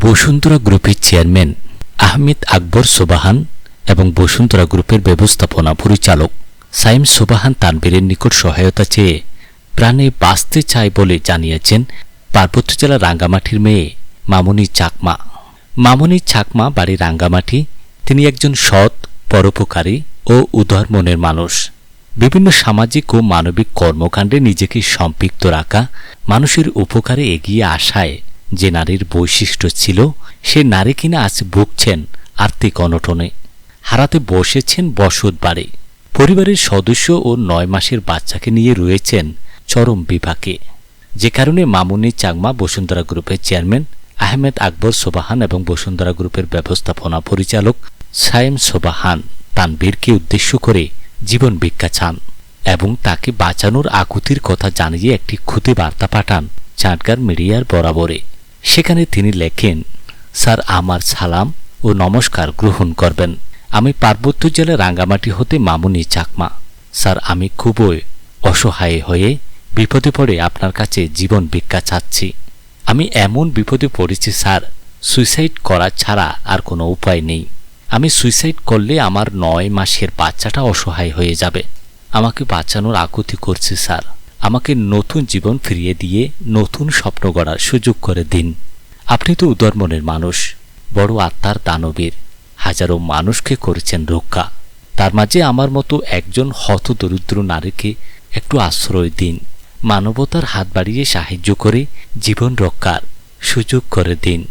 বসুন্ধরা গ্রুপের চেয়ারম্যান আহমেদ আকবর সোবাহান এবং বসুন্ধরা গ্রুপের ব্যবস্থাপনা পরিচালক সাইম সোবাহান তানবীরের নিকট সহায়তা চেয়ে প্রাণে বাঁচতে চায় বলে জানিয়েছেন পার্বত্য জেলা রাঙ্গামাটির মেয়ে মামনি চাকমা। মামনি চাকমা বাড়ি রাঙ্গামাটি। তিনি একজন সৎ, পরোপকারী ও উদার মনের মানুষ। বিভিন্ন সামাজিক ও মানবিক কর্মকাণ্ডে নিজেকে সম্পৃক্ত রাখা মানুষের উপকারে এগিয়ে আসায় যে নারীর বৈশিষ্ট্য ছিল, সে নারী কিনা আজ ভুগছেন আর্থিক অনটনে। হারাতে বসেছেন বসত বাড়ি। পরিবারের সদস্য ও নয় মাসের বাচ্চাকে নিয়ে রয়েছেন চরম বিপাকে যে কারণে মামুনি চাংমা বসুন্ধরা গ্রুপের চেয়ারম্যান, আহমেদ আকবর সোবাহান এবং বসুন্ধরা গ্রুপের ব্যবস্থাপনা পরিচালক সায়েম সোবাহান তানবীরকে উদ্দেশ্য করে জীবন ভিক্ষা চান এবং তাকে বাঁচানোর আকুতির কথা জানিয়ে একটি ক্ষুদে বার্তা পাঠান চাটগার মিডিয়ার বরাবরে। সেখানে তিনি লেখেন, স্যার, আমার সালাম ও নমস্কার গ্রহণ করবেন। আমি পার্বত্য জেলা রাঙ্গামাটি হতে মামুনি চাকমা। স্যার, আমি খুবই অসহায় হয়ে বিপদে পড়ে আপনার কাছে জীবন ভিক্ষা চাচ্ছি। আমি এমন বিপদে পড়েছি, স্যার, সুইসাইড করা ছাড়া আর কোনো উপায় নেই। আমি সুইসাইড করলে আমার নয় মাসের বাচ্চাটা অসহায় হয়ে যাবে। আমাকে বাঁচানোর আকুতি করছে, স্যার। আমাকে নতুন জীবন ফিরিয়ে দিয়ে নতুন স্বপ্ন গড়ার সুযোগ করে দিন। আপনি তো উদার মনের মানুষ, বড় আত্মার দানবীর। হাজারো মানুষকে করেছেন রক্ষা। তার মাঝে আমার মতো একজন হতদরিদ্র নারীকে একটু আশ্রয় দিন। মানবতার হাত বাড়িয়ে সাহায্য করে জীবন রক্ষার সুযোগ করে দিন।